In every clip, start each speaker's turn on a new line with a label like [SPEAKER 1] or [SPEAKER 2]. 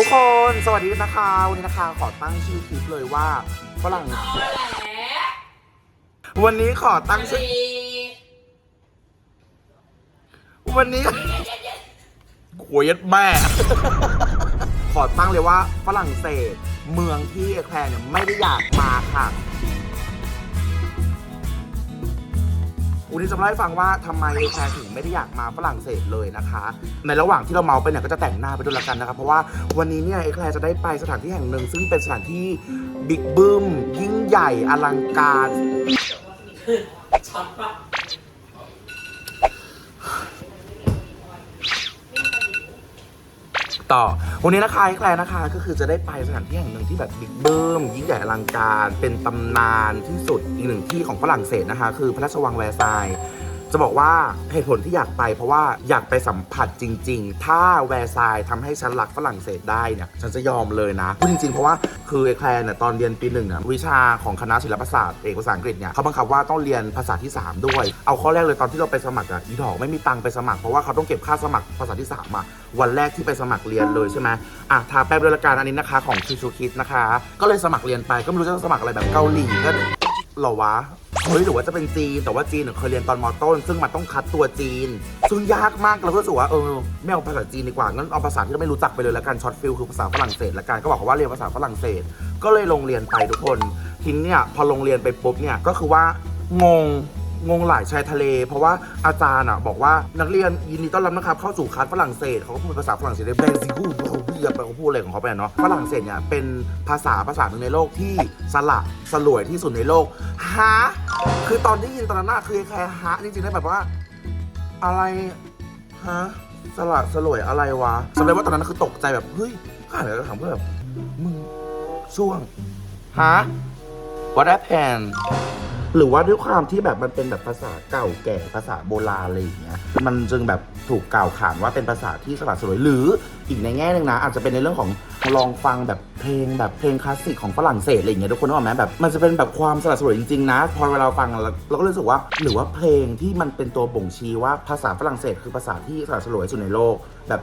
[SPEAKER 1] ทุกคนสวัสดีนะคะวันนี้นะคะขอตั้งชื่อคลิปเลยว่าฝรั่งวันนี้ขอตั้งชื่อวันนี้หวยดแม่ ขอตั้งเลยว่าฝรั่งเศส เมืองที่แคลร์เนี่ยไม่ได้อยากมาค่ะ วันนี้จะมาเล่าให้ฟังว่าทำไมแคลร์ถึงไม่ได้อยากมาฝรั่งเศสเลยนะคะ ในระหว่างที่เราเมาไปเนี่ยก็จะแต่งหน้าไปด้วยละกันนะครับเพราะว่าวันนี้เนี่ยเอแคลร์จะได้ไปสถานที่แห่งหนึ่ง ซึ่งเป็นสถานที่บิ๊กบึ้มยิ่งใหญ่อลังการ
[SPEAKER 2] ช็อตปะ
[SPEAKER 1] ต่อ วันนี้นะคะใคลร์นะคะ ก็คือจะได้ไปสถานที่แห่งหนึ่งที่แบบบิ๊กเบิ้มยิ่งใหญ่อลังการ เป็นตำนานที่สุดอีกหนึ่งที่ของฝรั่งเศสนะคะ คือพระราชวังแวร์ซายน์ จะบอกว่าเหตุผลที่อยากไปเพราะว่าอยากไปสัมผัสจริง ๆ ถ้าแวร์ซายน์ทำให้ฉันรักฝรั่งเศสได้เนี่ยฉันจะยอมเลยนะพูดจริงๆ เพราะว่าคือไอแคลร์เนี่ยตอนเรียนปีหนึ่งเนี่ยวิชาของคณะศิลปศาสตร์เอกภาษาอังกฤษเนี่ยเขาบังคับว่าต้องเรียนภาษาที่สามด้วย เอาข้อแรกเลยตอนที่เราไปสมัครอะอีดอกไม่มีตังค์ไปสมัครเพราะว่าเขาต้องเก็บค่าสมัครภาษาที่สามอะวันแรกที่ไปสมัครเรียนเลยใช่ไหมอะทาแป๊บด้วยละกันอันนี้นะคะ ของชูชูคิดนะคะ ก็เลยสมัครเรียนไปก็ไม่รู้จะสมัครอะไรแบบเกาหลีก็เหรอวะ เฮ้ยหรือว่าจะเป็นจีน แต่ว่าจีนเนี่ยเคยเรียนตอนมอต้น ซึ่งมันต้องคัดตัวจีน ซึ่งยากมากเราก็รู้สึกว่าเออไม่เอาภาษาจีนดีกว่างั้นเอาภาษาที่เราไม่รู้จักไปเลยละกันช็อตฟิลคือภาษาฝรั่งเศสละกันก็บอกเขาว่าเรียนภาษาฝรั่งเศส ก็เลยลงเรียนไปทุกคนทีนี้เนี่ยพอลงเรียนไปปุ๊บเนี่ยก็คือว่างง งงหลายชายทะเล เพราะว่าอาจารย์อะบอกว่านักเรียนยินดีต้อนรับนะครับเข้าสู่คลาสฝรั่งเศสเขาก็พูดภาษาฝรั่งเศสได้เบซิกูเขาพูดเขาพูดอะไรของเขาไปเนาะฝรั่งเศสเนี่ยเป็นภาษาภาษาหนึ่งในโลกที่สละสลวยที่สุดในโลกฮะคือตอนที่ยินตอนนั้นน่ะคือแค่ฮะจริงๆได้แบบว่า อะไรฮะสละสลวยอะไรวะสำหรับว่าตอนนั้นคือตกใจแบบเฮ้ยข้าเลยก็ถามเพื่อนแบบมึงช่วงฮะ what happened หรือว่าด้วยความที่แบบมันเป็นแบบภาษาเก่าแก่ภาษาโบราณอะไรอย่างเงี้ยมันจึงแบบถูกกล่าวขานว่าเป็นภาษาที่สละสลวยหรืออีกในแง่หนึ่งนะ อาจจะเป็นในเรื่องของลองฟังแบบเพลงแบบเพลงคลาสสิกของฝรั่งเศสอะไรอย่างเงี้ยทุกคนนึกออกไหมแบบมันจะเป็นแบบความสละสลวยจริงๆนะพอเวลาเราฟังเราเราก็รู้สึกว่าหรือว่าเพลงที่มันเป็นตัวบ่งชี้ว่าภาษาฝรั่งเศส คือภาษาที่สละสลวยสุดในโลกแบบ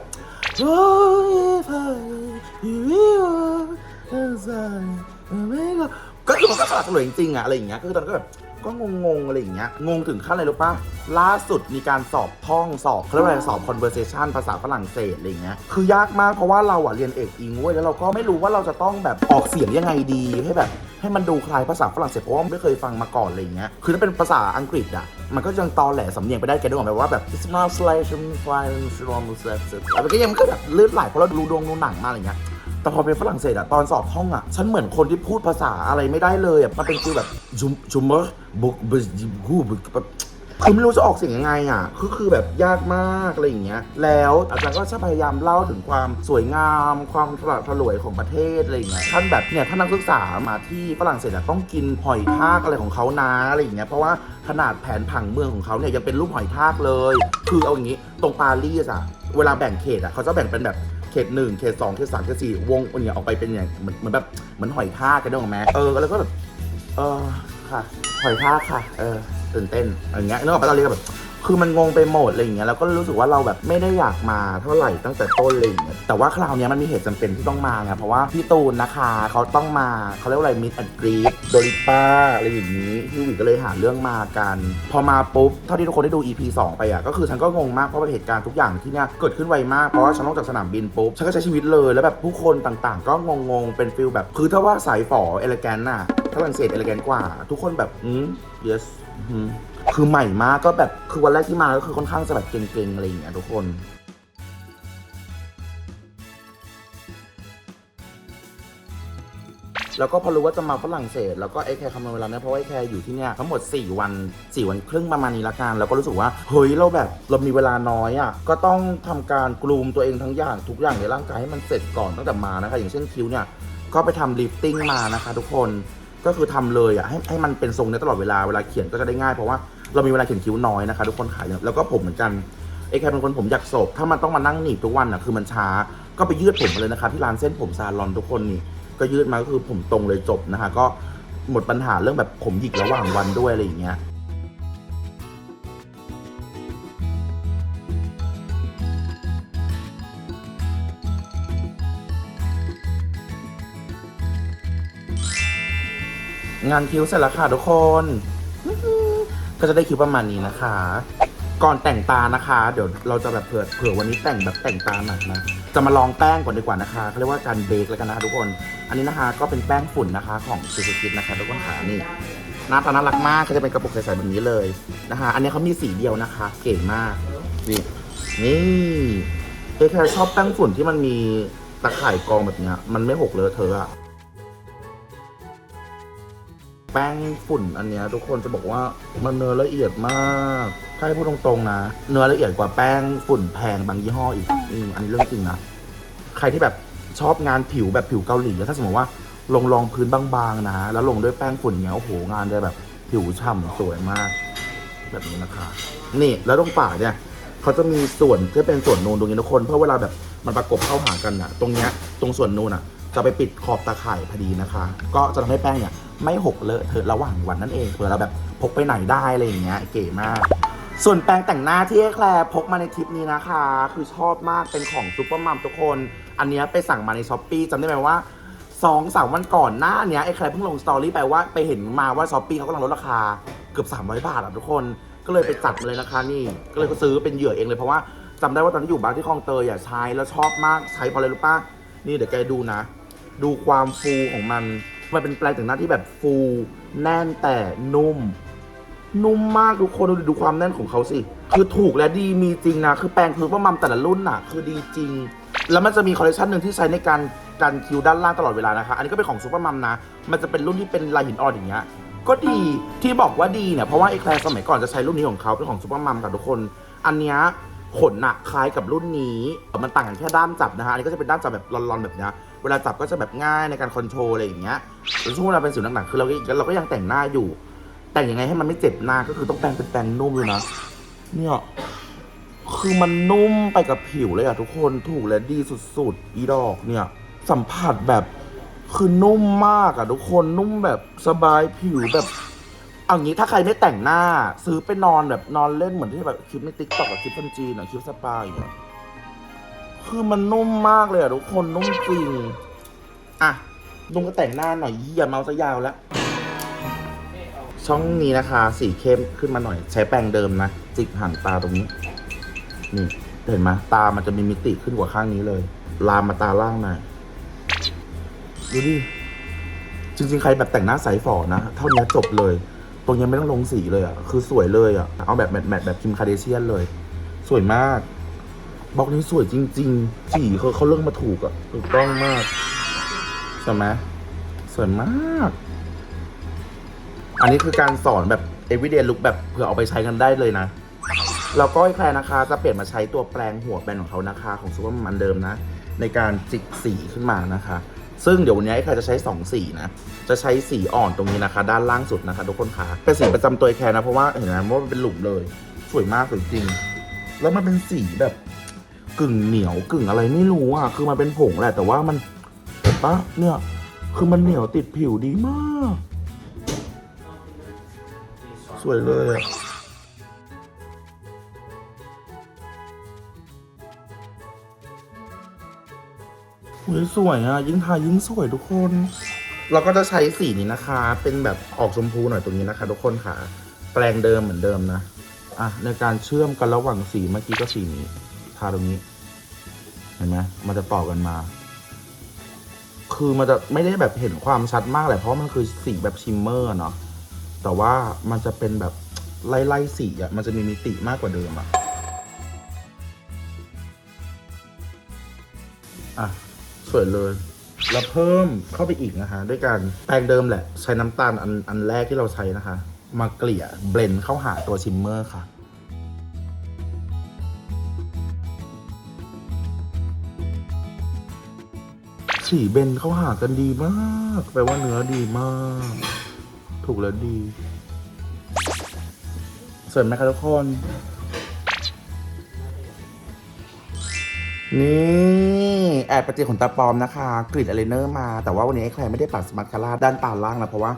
[SPEAKER 1] ก็คือมันก็สลัดสลวยจริงๆอะอะไรอย่างเงี้ยก็คือตอนนั้นก็แบบก็งงๆอะไรอย่างเงี้ยงงถึงขั้นอะไรรู้ปะล่าสุดมีการสอบท่องสอบเขาเรียกว่าอะไรสอบ conversation ภาษาฝรั่งเศสอะไรอย่างเงี้ยคือยากมากเพราะว่าเราอะเรียนเอกอิงเว้ยแล้วเราก็ไม่รู้ว่าเราจะต้องแบบออกเสียงยังไงดีให้แบบ ให้มันดูคล้ายภาษาฝรั่งเศสเพราะว่าไม่เคยฟังมาก่อนอะไรอย่างเงี้ยคือถ้าเป็นภาษาอังกฤษอะมันก็ยังตอแหลสำเนียงไปได้แกนึกออกไหมว่าแบบ it's not like fly from the มันก็ยังมันก็แบบลือดไหลเพราะเราดูดวงดูหนังมาอะไรเงี้ย แต่พอเป็นฝรั่งเศสอะตอนสอบท่องอะฉันเหมือนคนที่พูดภาษาอะไรไม่ได้เลยอะมันเป็นฟีลแบบจุมจุมเมอร์บุกบุกกูบุกแบบคือไม่รู้จะออกเสียงยังไงอะคือคือแบบยากมากอะไรอย่างเงี้ย แล้วอาจารย์ก็จะพยายามเล่าถึงความสวยงาม ความสละสลวยของประเทศอะไรอย่างเงี้ย ท่านแบบเนี่ยท่านนักศึกษามาที่ฝรั่งเศสต้องกินหอยทากอะไรของเขานะอะไรอย่างเงี้ย เพราะว่าขนาดแผนผังเมืองของเขาเนี่ยยังเป็นรูปหอยทากเลย คือเอาอย่างงี้ตรงปารีสอะเวลาแบ่งเขตอะเขาจะแบ่งเป็นแบบ ขตหนึ่งเขตสองเขตสามเขตสี่วงอย่างเงี้ยออกไปเป็นอย่างเหมือนเหมือนแบบเหมือนหอยทากกันด้วยไหมเออแล้วก็แบบเออค่ะหอยทากค่ะ เออตื่นเต้นอย่างเงี้ยนึกออกปะตอนเรียก็แบบ คือมันงงไปหมดอะไรอย่างเงี้ยแล้วก็รู้สึกว่าเราแบบไม่ได้อยากมาเท่าไหร่ตั้งแต่ต้นเลยางเงี้ยแต่ว่าคราวเนี้ยมันมีเหตุจำเป็นที่ต้องมาไงเพราะว่าพี่ตูนนะคะเขาต้องมาเขาเรียกว่าอะไรมิดแอนกรีดโดริป้าอะไรอย่างนี้พี่หวิก็เลยหาเรื่องมากัน พอมาปุ๊บเท่าที่ทุกคนได้ดู EP 2 ไปอะก็คือฉันก็งงมากเพราะว่าเหตุการณ์ทุกอย่างที่เนี้ยเกิดขึ้นไวมากเพราะว่าฉันลงจากสนามบินปุ๊บฉันก็ใช้ชีวิตเลยแล้วแบบผู้คนต่างๆ ก็งงๆเป็นฟิลแบบคือถ้าว่าสายฝอเอลแกนน่ะฝรั่งเศสเอลแกนกว่า ทุกคนแบบอืม yes อืมคือใหม่มากก็แบบคือวันแรกที่มาก็คือค่อนข้างจะแบบเก่งๆอะไรอย่างเงี้ยทุกคน แล้วก็พอรู้ว่าจะมาฝรั่งเศส แล้วก็ไอ้แคร์คำนวณเวลาเนี่ยเพราะว่าไอ้แคร์อยู่ที่เนี่ยทั้งหมด 4 วัน 4 วันครึ่งประมาณนี้ละกันแล้วก็รู้สึกว่าเฮ้ยเราแบบเรามีเวลาน้อยอะก็ต้องทำการกลูมตัวเองทั้งอย่างทุกอย่างในร่างกายให้มันเสร็จก่อนตั้งแต่มานะคะอย่างเช่นคิ้วเนี่ยก็ไปทำลิฟติ้งมานะคะ ทุกคน ก็คือทำเลยอะให้ให้มันเป็นทรงเนี้ยตลอดเวลาเวลาเขียนก็จะได้ง่ายเพราะว่าเรามีเวลาเขียนคิ้วน้อยนะคะทุกคนขายแล้วก็ผมเหมือนกันไอ้แคเป็นคนผมอยากโศกถ้ามันต้องมานั่งหนีบทุกวันอะคือมันช้าก็ไปยืดผมมาเลยนะคะที่ร้านเส้นผมซาลอนทุกคนนี่ก็ยืดมาก็คือผมตรงเลยจบนะคะ ก็หมดปัญหาเรื่องแบบผมหยิกระหว่างวันด้วยอะไรอย่างเงี้ย งานคิ้วเสร็จแล้วค่ะทุกคน ก็จะได้คิ้วประมาณนี้นะคะ ก่อนแต่งตานะคะ เดี๋ยวเราจะแบบเผื่อเผื่อวันนี้แต่งแบบแต่งตาหนักนะ จะมาลองแป้งก่อนดีกว่านะคะเขาเรียกว่าการเบคแล้วกันนะคะทุกคน อันนี้นะคะก็เป็นแป้งฝุ่นนะคะของซูซูคิดนะคะทุกคนขานี่หน้าตาน่ารักมากก็จะเป็นกระปุกใสๆแบบนี้เลยนะคะ อันนี้เขามีสีเดียวนะคะ เก๋มากนี่นี่เอแคชอบแป้งฝุ่นที่มันมีตะข่ายกองแบบเนี้ยมันไม่หกเลอะเทออะ แป้งฝุ่นอันเนี้ยทุกคนจะบอกว่ามันเนื้อละเอียดมากถ้าให้พูดตรงๆนะ เนื้อละเอียดกว่าแป้งฝุ่นแพงบางยี่ห้ออีกอืมอันนี้เรื่องจริงนะใครที่แบบชอบงานผิวแบบผิวเกาหลีถ้าสมมติว่าลงรองพื้นบางๆนะแล้วลงด้วยแป้งฝุ่นเนี้ยโอ้โหงานจะแบบผิวฉ่ำสวยมาก แบบนี้นะคะ นี่แล้วตรงปากเนี่ยเขาจะมีส่วนที่เป็นส่วนนูนตรงนี้ทุกคนเพื่อเวลาแบบมันประกบเข้าหากันอะ ตรงเนี้ยตรงส่วนนูนอะ จะไปปิดขอบตาข่ายพอดีนะคะ ก็จะทำให้แป้งเนี่ย ไม่หกเลอะเทอะระหว่างวันนั่นเองเผื่อเราแบบพกไปไหนได้อะไรอย่างเงี้ยเก๋มาก ส่วนแปรงแต่งหน้าที่แคลร์พกมาในทริปนี้นะคะ คือชอบมากเป็นของซูเปอร์มัมทุกคน อันเนี้ยไปสั่งมาในช้อปปีจำได้ไหมว่าสองสามวันก่อนหน้าเนี้ยไอ้แคลร์เพิ่งลงสตอรี่ไปว่าไปเห็นมาว่าช้อปปี้เขากำลังลดราคาเกือบ 300 บาทอะทุกคนก็เลยไปจัดมาเลยนะคะนี่ ก็เลยก็ซื้อเป็นเหยื่อเองเลยเพราะว่าจำได้ว่าตอนที่อยู่บ้านที่คลองเตยอะใช้แล้วชอบมากใช้พราะอะไรรู้ป่ะนี่เดี๋ยวแกดูนะ ดูความฟูของมัน มันเป็นแปรงแต่งหน้าที่แบบฟูแน่นแต่นุ่ม นุ่มมากทุกคนดูดูความแน่นของเขาสิ คือถูกและดีมีจริงนะ คือแปรงคือว่ามัมแต่ละรุ่นน่ะ คือดีจริง แล้วมันจะมีคอลเลคชันหนึ่งที่ใช้ในการกันคิ้วด้านล่างตลอดเวลานะคะ อันนี้ก็เป็นของซูเปอร์มัมนะ มันจะเป็นรุ่นที่เป็นลายหินอ่อนอย่างเงี้ยก็ดีที่บอกว่าดีเนี่ยเพราะว่าไอ้แคลร์สมัยก่อนจะใช้รุ่นนี้ของเขาเป็นของซูเปอร์มัมกับทุกคน อันเนี้ยขนหนักคล้ายกับรุ่นนี้ มันต่างกันแค่ด้ามจับนะฮะอันนี้ก็จะเป็นด้ามจับแบบรอนๆแบบเนี้ย วลาจับก็จะแบบง่ายในการคอนโทรลอะไรอย่างเงี้ยแต่ช่วงเวลาเป็นสิวหนักๆคือเราก็เราก็ยังแต่งหน้าอยู่ แต่งยังไงให้มันไม่เจ็บหน้าก็คือต้องแปรงเป็นแปรงนุ่มเลยนะเนี่ยคือมันนุ่มไปกับผิวเลยอะทุกคนถูกและดีสุดๆอีดอกเนี่ย สัมผัสแบบคือนุ่มมากอะทุกคนนุ่มแบบสบายผิวแบบเอางี้ถ้าใครไม่แต่งหน้า ซื้อไปนอนแบบนอนเล่นเหมือนที่แบบคลิปในติ๊กต็อกกับคลิปพันจีนหรือคลิปสปาอย่างเงี้ย คือมันนุ่มมากเลยอะทุกคนนุ่มจริง อะลุงก็แต่งหน้าหน่อยอย่าเมาซะยาวแล้ว ช่องนี้นะคะ สีเข้มขึ้นมาหน่อย ใช้แปรงเดิมนะ จิกห่างตาตรงนี้ นี่เห็นไหมตามันจะมีมิติขึ้นกว่าข้างนี้เลย ลามมาตาล่างหน่อยดูดิจริงๆ ใครแบบแต่งหน้าใสฝอนะ เท่านี้จบเลย ตรงนี้ไม่ต้องลงสีเลยอะ คือสวยเลยอะ เอาแบบแมทแมทแบบคิมคาเดเชียนเลย สวยมาก บล็อกนี้สวยจริง ๆ สีเขาเขาเลือกมาถูกอะถูกต้องมากใช่ไหมสวยมาก อันนี้คือการสอนแบบ everyday look แบบเผื่อเอาไปใช้กันได้เลยนะแล้วก็ไอ้แคลร์นะคะจะเปลี่ยนมาใช้ตัวแปรงหัวแบนของเขานะคะของซูเปอร์มันเดิมนะ ในการจิกสีขึ้นมานะคะ ซึ่งเดี๋ยววันนี้ไอ้แคร์จะใช้ 2 สีนะ จะใช้สีอ่อนตรงนี้นะคะ ด้านล่างสุดนะคะทุกคนคะเป็นสีประจำตัวแคร์นะ เพราะว่าเห็นไหมว่ามันเป็นหลุมเลย สวยมากสวยจริง แล้วมันเป็นสีแบบ กึ่งเหนียวกึ่งอะไรไม่รู้อะคือมันเป็นผงแหละแต่ว่ามันเห็นปะเนี่ยคือมันเหนียวติดผิวดีมาก สวยเลยอะสวยสวยอะยิ่งทายิ่งสวยทุกคน เราก็จะใช้สีนี้นะคะ เป็นแบบออกชมพูหน่อยตรงนี้นะคะ ทุกคนค่ะ แปลงเดิมเหมือนเดิมนะ อะในการเชื่อมกันระหว่างสีเมื่อกี้ก็สีนี้ ทาตรงนี้ เห็นไหมมันจะต่อกันมา คือมันจะไม่ได้แบบเห็นความชัดมากแหละเพราะมันคือสีแบบชิมเมอร์เนาะแต่ว่ามันจะเป็นแบบไล่ๆสีอะมันจะมีมิติมากกว่าเดิมอะอะ สวยเลย แล้วเพิ่มเข้าไปอีกนะคะ ด้วยการแปรงเดิมแหละ ใช้น้ำตาลอันอันแรกที่เราใช้นะคะ มาเกลี่ยเบลนเข้าหาตัวชิมเมอร์ค่ะ สีเบนเข้าหากันดีมากแปลว่าเนื้อดีมาก ถูกแล้วดีสวยไหมคะทุกคน นี่แอบประเจขนตาปลอมนะคะ กริดอายไลเนอร์มา แต่ว่าวันนี้ไอ้ใครไม่ได้ปัดสมาร์คาร่าด้านตาล่างนะเพราะว่า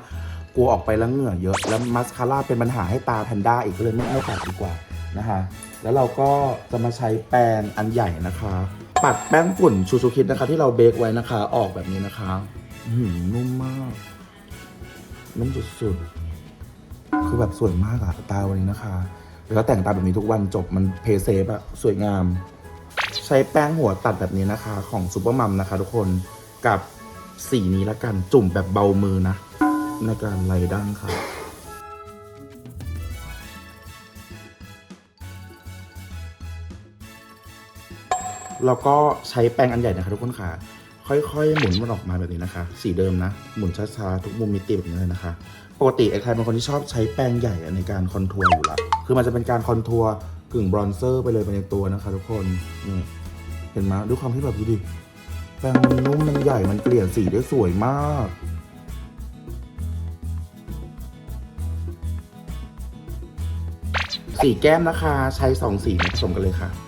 [SPEAKER 1] กลัวออกไปแล้วเหงื่อเยอะ แล้วมาสคาร่าเป็นปัญหาให้ตาแพนด้าอีกก็เลยไม่ไม่ปัดดีกว่านะคะ แล้วเราก็จะมาใช้แปรงอันใหญ่นะคะ ปัดแป้งฝุ่นชูชูคิดนะคะ ที่เราเบคไว้นะคะ ออกแบบนี้นะคะอื้อหือนุ่มมากนุ่มสุดๆคือแบบสวยมากอะตาวันนี้นะคะแล้วแต่งตาแบบนี้ทุกวันจบมันเพย์เซฟอะสวยงาม ใช้แป้งหัวตัดแบบนี้นะคะ ของซูเปอร์มัมนะคะ ทุกคนกับสีนี้ละกันจุ่มแบบเบามือนะ ในการไล่ดั้งค่ะ แล้วก็ใช้แปรงอันใหญ่นะคะทุกคนค่ะ ค่อยๆ หมุนมันออกมาแบบนี้นะคะ สีเดิมนะ หมุนช้าๆ ทุกมุมมิติแบบนี้เลยนะคะ ปกติไอ้ใครเป็นคนที่ชอบใช้แปรงใหญ่ในการคอนทัวร์อยู่ละคือมันจะเป็นการคอนทัวร์กึ่งบรอนเซอร์ไปเลยไปในตัวนะคะ ทุกคนนี่เห็นไหมด้วยความที่แบบดูดิแปรงมันนุ่มมันใหญ่มันเกลี่ยนสีได้สวยมากสีแก้มนะคะ ใช้สองสีผสมกันเลยค่ะ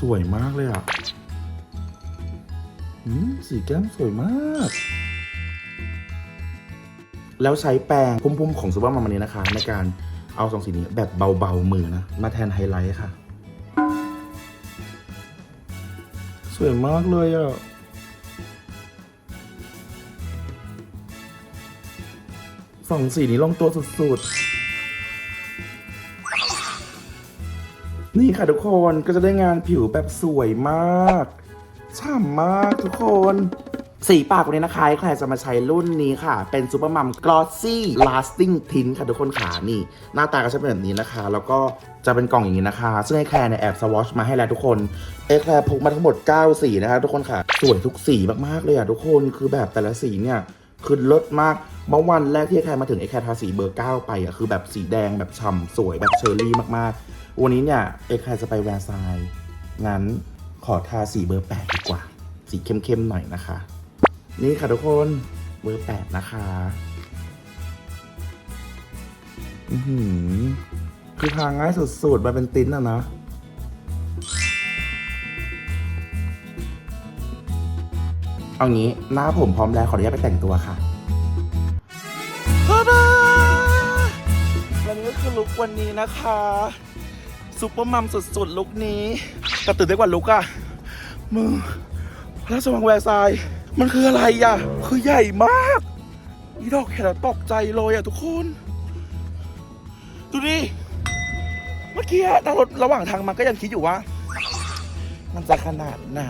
[SPEAKER 1] สวยมากเลยอะอืมสีแก้มสวยมาก แล้วใช้แปรงพุ่มๆ ของซูเปอร์มัมอันนี้นะคะ ในการเอาสองสีนี้แบบเบาๆ มือนะ มาแทนไฮไลท์ค่ะ สวยมากเลยอะสองสีนี้ลงตัวสุดๆ นี่ค่ะทุกคนก็จะได้งานผิวแบบสวยมากฉ่ำมากทุกคน สีปากวันนี้นะคะใครจะมาใช้รุ่นนี้ค่ะ เป็นซูเปอร์มัม Glossy Lasting Tint ค่ะทุกคนขานี่ หน้าตาก็จะเป็นแบบนี้นะคะ แล้วก็จะเป็นกล่องอย่างนี้นะคะ ซึ่งไอแคร์เนี่ยแอบสวอชมาให้แล้วทุกคนไอแคร์พกมาทั้งหมด 9 สีนะคะทุกคนค่ะ สวยทุกสีมากๆเลยอะทุกคนคือแบบแต่ละสีเนี่ยคือเลิศมาก เมื่อวันแรกที่ไอแคร์มาถึงไอแคร์ทาสีเบอร์ 9 ไปอะคือแบบสีแดงแบบฉ่ำสวยแบบเชอร์รี่มากๆ วันนี้เนี่ยไอแคร์จะไปแวร์ซายน์งั้นขอทาสีเบอร์ 8 ดีกว่า สีเข้มๆหน่อยนะคะ นี่ค่ะทุกคนเบอร์ 8 นะคะอือหือคือทางง่ายสุดๆมาเป็นติ้นอะนะเอางี้หน้าผมพร้อมแล้วขออนุญาตไปแต่งตัวค่ะตาดาและนี่ก็คือลุควันนี้นะคะ ซุปเปอร์มัมสุดๆ ลุคนี้แต่ตื่นได้กว่าลุคอะมือพระราชวังแวร์ซายมันคืออะไรอะคือใหญ่มากอีดอกเห็นแล้วตกใจเลยอะทุกคน ดูดิเมื่อกี้อะนั่งรถระหว่างทางมาก็ยังคิดอยู่ว่า มันจะขนาดไหน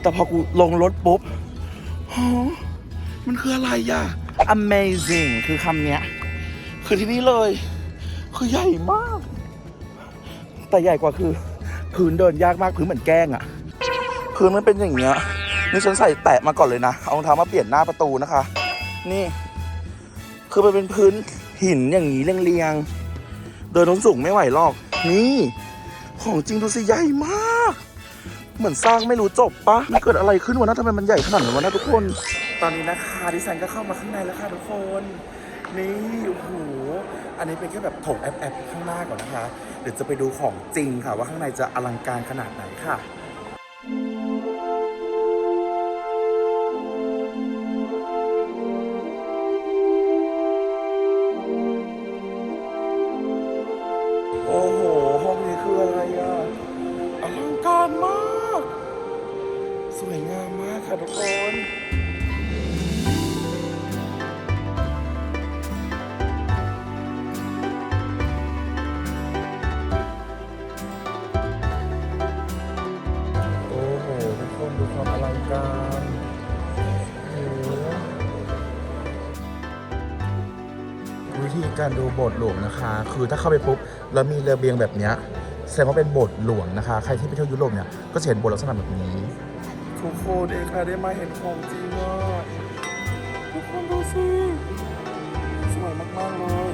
[SPEAKER 1] แต่พอกูลงรถปุ๊บฮะมันคืออะไรอะ amazing คือคำเนี้ย คือที่นี่เลย คือใหญ่มาก แต่ใหญ่กว่าคือพื้นเดินยากมากพื้นเหมือนแกล้งอะพื้นมันเป็นอย่างเงี้ยนี่ฉันใส่แตะมาก่อนเลยนะ เอารองเท้ามาเปลี่ยนหน้าประตูนะคะ นี่ คือมันเป็นพื้นหินอย่างนี้เรียงๆเดินน้นสูงไม่ไหวหรอก นี่ ของจริงดูสิใหญ่มาก เหมือนสร้างไม่รู้จบปะมันเกิดอะไรขึ้นวะนะทำไมมันใหญ่ขนาดนี้วะนะทุกคน ตอนนี้นะคะดิฉันก็เข้ามาข้างในแล้วค่ะทุกคน นี่โอ้โหอันนี้เป็นแค่แบบถงแอบแอบข้างหน้าก่อนนะคะ เดี๋ยวจะไปดูของจริงค่ะ ว่าข้างในจะอลังการขนาดไหนค่ะโอ้โห ห้องนี้คืออะไรอะอลังการมาก สวยงามมากค่ะทุกคน การดูโบสถ์หลวงนะคะ คือถ้าเข้าไปปุ๊บแล้วมีระเบียงแบบเนี้ยแสดงว่าเป็นโบสถ์หลวงนะคะ ใครที่ไปเที่ยวยุโรปเนี่ยก็จะเห็นโบสถ์ลักษณะแบบนี้ ทุกคนเองค่ะได้มาเห็นของจริงอะทุกคนดูสิสวยมากๆเลย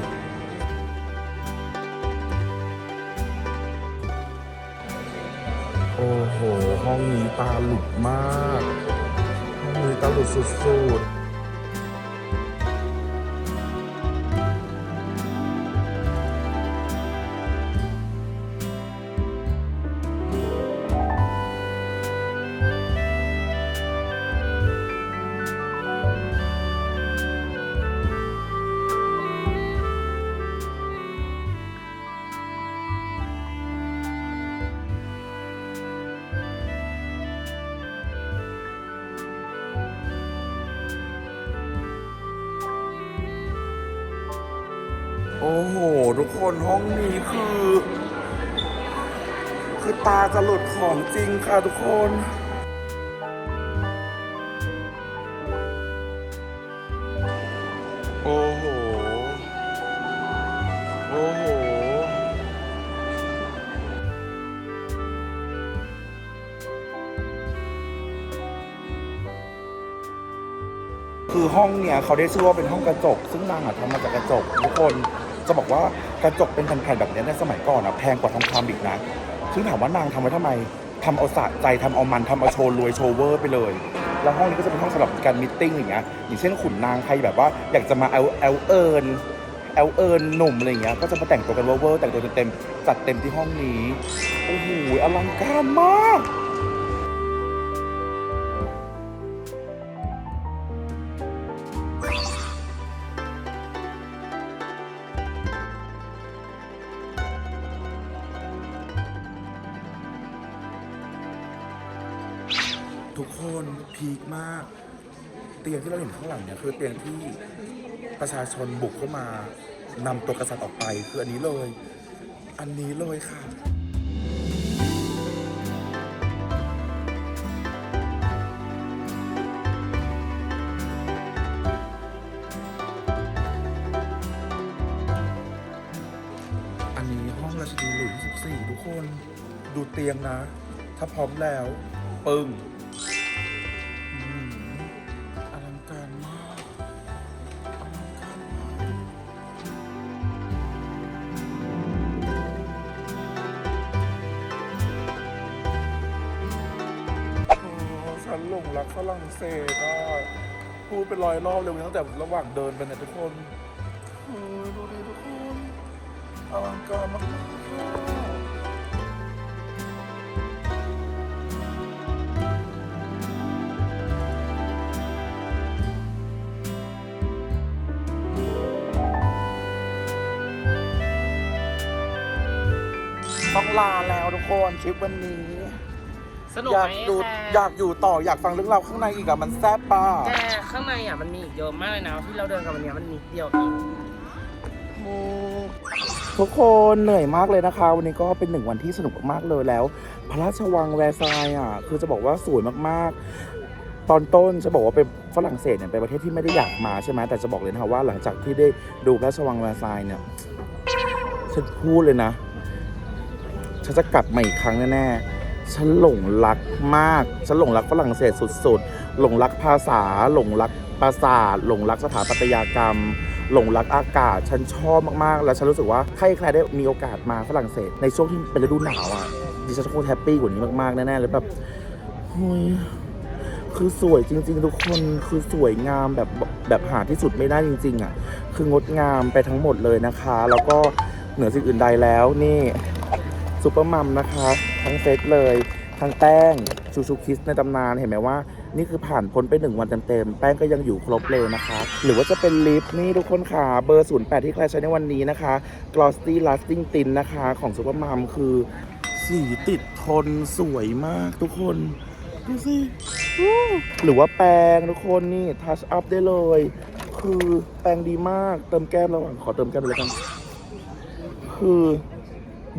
[SPEAKER 1] โอ้โห ห้องนี้ตาหลุดมาก ห้องนี้ตาหลุดสุดๆ โอ้โห ทุกคนห้องนี้คือ คือตาจะหลุดของจริงค่ะทุกคนโอ้โห โอ้โห คือห้องเนี่ยเขาได้ชื่อว่าเป็นห้องกระจก ซึ่งนางอะทำมาจากกระจกทุกคน จะบอกว่ากระจกเป็นแผ่นๆแบบนี้ในสมัยก่อนอะแพงกว่าทองคำอีกนะซึ่งถามว่านางทำไว้ทำไมทำเอาสะใจทำเอามันทำเอาโชว์รวยโชว์เวอร์ไปเลย แล้วห้องนี้ก็จะเป็นห้องสำหรับการมิทติ้งอย่างเงี้ยอย่างเช่นขุนนางใครแบบว่าอยากจะมาเอลเอลเอิญเอลเอิญหนุ่มอะไรเงี้ยก็จะมาแต่งตัวกันเวอร์แต่งตัวเต็มๆจัดเต็มที่ห้องนี้โอ้โหอลังการมาก พีคมาก เตียงที่เราเห็นข้างหลังเนี่ยคือเตียงที่ประชาชนบุกเข้ามานำตัวกษัตริย์ออกไปคืออันนี้เลย อันนี้เลยค่ะอันนี้ห้องราชนีหลุยส์14 ทุกคน ดูเตียงนะ ถ้าพร้อมแล้ว ปึ้ง เป็นร้อยรอบเลยตั้งแต่ระหว่างเดินไปเนี่ยทุกคนเออดูดิทุกคนอลังการมากๆค่ะต้องลาแล้วทุกคนทริปวันนี้
[SPEAKER 2] สนุก
[SPEAKER 1] อยา
[SPEAKER 2] ไห
[SPEAKER 1] ก
[SPEAKER 2] ม
[SPEAKER 1] ดู
[SPEAKER 2] แค
[SPEAKER 1] อยากอยู่ต่ออยากฟังเรื่องราวข้างในอีกอะมันแซ่บป่ะ
[SPEAKER 2] แกข้างในอะมันมีอีกเยอะมากเลยนะที่เราเดินกันวันเนี้ยมันนิดเดียวเอง
[SPEAKER 1] ทุกคนเหนื่อยมากเลยนะคะ วันนี้ก็เป็นหนึ่งวันที่สนุกมากๆเลยแล้ว พระราชวังแวร์ซายน์อะคือจะบอกว่าสวยมากๆ ตอนต้นจะบอกว่าเป็นฝรั่งเศสเนี่ยเป็นประเทศที่ไม่ได้อยากมาใช่ไหมแต่จะบอกเลยนะคะว่าหลังจากที่ได้ดูพระราชวังแวร์ซายน์เนี่ยฉันพูดเลยนะฉันจะกลับมาอีกครั้งแน่ๆ ฉันหลงรักมาก ฉันหลงรักฝรั่งเศสสุดๆ หลงรักภาษา หลงรักปราสาท หลงรักสถาปัตยกรรม หลงรักอากาศ ฉันชอบมากๆ แล้วฉันรู้สึกว่าถ้าใครได้มีโอกาสมาฝรั่งเศส ในช่วงที่เป็นฤดูหนาวอะ ดิฉันคงแฮปปี้กว่านี้มากๆ แน่ๆเลยแบบเฮ้ยคือสวยจริง ๆ ทุกคนคือสวยงามแบบแบบหาที่สุดไม่ได้จริง ๆ อะ คืองดงามไปทั้งหมดเลยนะคะ แล้วก็เหนือสิ่งอื่นใดแล้วนี่ซูเปอร์มัมนะคะ ทั้งเซตเลยทั้งแป้งชูชูคิสในตำนานเห็นไหมว่า นี่คือผ่านพ้นไปหนึ่งวันเต็มๆ แป้งก็ยังอยู่ครบเลยนะคะ หรือว่าจะเป็นลิปนี่ทุกคนค่ะ เบอร์ 08 ที่ใครใช้ในวันนี้นะคะ Glossy Lasting Tint นะคะ ของซูเปอร์มัมคือ สีติดทนสวยมากทุกคน ดูสิ หรือว่าแปรงทุกคนนี่ทัชอัพได้เลย คือแปรงดีมากเติมแก้มระหว่างขอเติมแก้มเลยแล้วกันคือ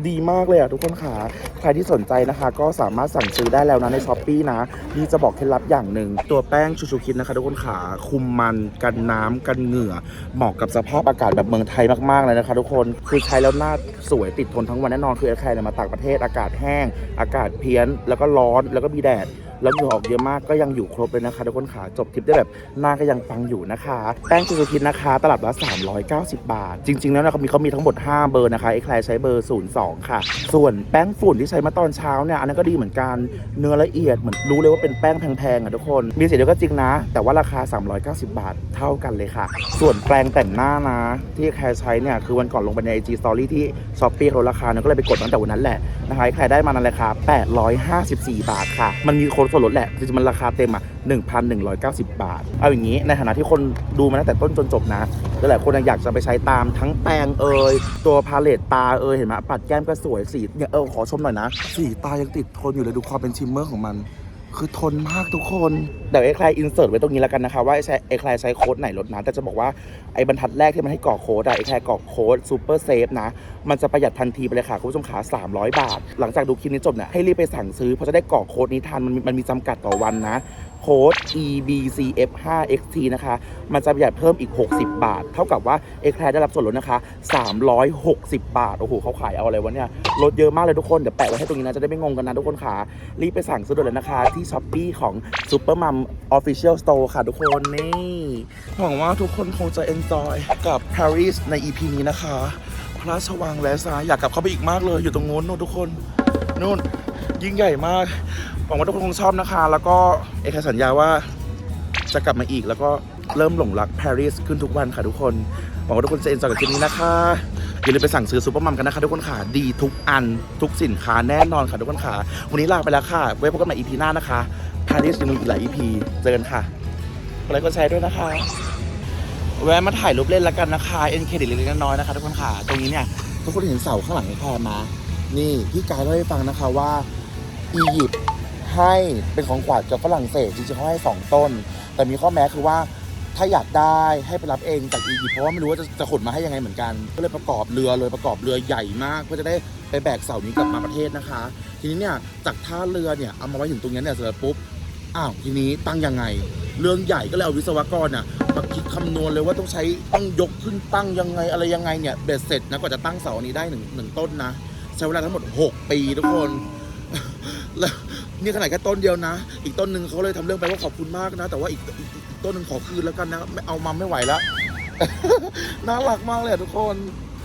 [SPEAKER 1] ดีมากเลยอะทุกคนค่ะ ใครที่สนใจนะคะ ก็สามารถสั่งซื้อได้แล้วนะในช้อปปีนะ นี่จะบอกเคล็ดลับอย่างหนึ่ง ตัวแป้งชูชูคิดนะคะ ทุกคนค่ะ คุมมันกันน้ำกันเหงื่อ เหมาะกับสภาพอากาศแบบเมืองไทยมากๆเลยนะคะ ทุกคนคือใช้แล้วหน้าสวยติดทนทั้งวันแน่นอนคือใครเนี่ยมาต่างประเทศอากาศแห้ง อากาศเพี้ยน แล้วก็ร้อนแล้วก็มีแดด แล้วเหงื่อออกเยอะมากก็ยังอยู่ครบเลยนะคะทุกคนค่ะจบทริปได้แบบหน้าก็ยังปังอยู่นะคะแป้งจูซูคิดนะคะ ตลับละ390 บาท จริง ๆ แล้วนะเขามีเขามีทั้งหมด 5 เบอร์นะคะไอ้ใครใช้เบอร์ 02 ค่ะ ส่วนแป้งฝุ่นที่ใช้มาตอนเช้าเนี่ยอันนั้นก็ดีเหมือนกันเนื้อละเอียดเหมือนรู้เลยว่าเป็นแป้งแพงๆอะทุกคนมีสีเดียวก็จริงนะ แต่ว่าราคา 390 บาทเท่ากันเลยค่ะ ส่วนแปรงแต่งหน้านะ ที่ใครใช้เนี่ยคือวันก่อนลงไปใน IG Story ที่ s h อ p e e ลดราคาเนี่ยก็เลยไปกดตั้งแต่วันนั้นแหละนะคะใครได้มาในราคา854 บาทค่ะ มันมีโค้ดส่วนลดแหละจริงๆมันราคาเต็มอะ1,190 บาท เอาอย่างนี้ในฐานะที่คนดูมาตั้งแต่ต้นจนจบนะหลายๆคนอยากจะไปใช้ตามทั้งแปรงเอยตัวพาเลตตาเอยเห็นไหมปัดแก้มก็สวยสีเนี่ยเออขอชมหน่อยนะสีตายังติดทนอยู่เลยดูความเป็นชิมเมอร์ของมัน คือทนมากทุกคน เดี๋ยวไอ้ใครอินเสิร์ตไว้ตรงนี้แล้วกันนะคะ ว่าไอ้ใช้ไอ้ใครใช้โค้ดไหนลดนะแต่จะบอกว่าไอ้บรรทัดแรกที่มันให้กรอกโค้ดอะไอ้ใครกรอกโค้ดซูเปอร์เซฟนะ มันจะประหยัดทันทีไปเลยค่ะ คุณผู้ชมขา300 บาท หลังจากดูคลิปนี้จบเนี่ยให้รีบไปสั่งซื้อเพราะจะได้กรอกโค้ดนี้ทันมันมีมันมีจำกัดต่อวันนะ โค้ด EBCF5XT นะคะ มันจะประหยัดเพิ่มอีก 60 บาท เท่ากับว่าเอแคลได้รับส่วนลดนะคะ 360 บาท โอ้โหเขาขายเอาอะไรวะเนี่ย ลดเยอะมากเลยทุกคน เดี๋ยวแปะไว้ให้ตรงนี้นะ จะได้ไม่งงกันนะทุกคนค่ะ รีบไปสั่งซื้อด่วนเลยนะคะ ที่ช้อปปีของ Supermum Official Store ค่ะทุกคนนี่หวังว่าทุกคนคงจะ enjoy กับ Paris ใน EP นี้นะคะ พระราชวังแวร์ซายอยากกลับเข้าไปอีกมากเลยอยู่ตรงโน้นนู่นทุกคนนู่นยิ่งใหญ่มาก หวังว่าทุกคนคงชอบนะคะ แล้วก็เอกสัญญาว่าจะกลับมาอีก แล้วก็เริ่มหลงรักปารีสขึ้นทุกวันค่ะทุกคน หวังว่าทุกคนจะเอ็นจอยกับคลิปนี้นะคะอย่าลืมไปสั่งซื้อซูเปอร์มัมกันนะคะทุกคนค่ะดีทุกอันทุกสินค้าแน่นอนค่ะทุกคนค่ะ วันนี้ลาไปแล้วค่ะไว้พบกันใหม่ EP หน้านะคะปารีสยังมีอีกหลาย EP เจอกันค่ะกดไลค์กดแชร์ด้วยนะคะแวะมาถ่ายรูปเล่นแล้วกันนะคะเอ็นเครดิตเล็กๆน้อยๆนะคะทุกคนค่ะ ตรงนี้เนี่ยทุกคนเห็นเสาข้างหลังแพรมา นี่พี่กายเล่าให้ฟังนะคะว่าอียิปต์ ให้เป็นของขวัญจากฝรั่งเศสจริงๆเขาให้สองต้น แต่มีข้อแม้คือว่าถ้าอยากได้ให้ไปรับเองจากอียิปต์เพราะว่าไม่รู้ว่าจะจะขนมาให้ยังไงเหมือนกัน ก็เลยประกอบเรือเลยประกอบเรือใหญ่มากเพื่อจะได้ไปแบกเสานี้กลับมาประเทศนะคะ ทีนี้เนี่ยจากท่าเรือเนี่ยเอามาไว้ถึงตรงนี้เนี่ยเสร็จปุ๊บอ้าวทีนี้ตั้งยังไง เรื่องใหญ่ก็เลยเอาวิศวกรน่ะมาคิดคำนวณเลยว่าต้องใช้ต้องยกขึ้นตั้งยังไงอะไรยังไงเนี่ยเบ็ดเสร็จนะกว่าจะตั้งเสานนี้ได้หนึ่งหนึ่งต้นนะใช้เวลาทั้งหมด 6 ปีทุกคนแล้ว นี่ขนาดแค่ต้นเดียวนะ อีกต้นหนึ่งเขาเลยทำเรื่องไปว่าขอบคุณมากนะ แต่ว่าอีกอีกอกต้นหนึ่งขอคืนแล้วกันนะไม่เอามาไม่ไหวแล้วน่ารักมากเลยทุกคน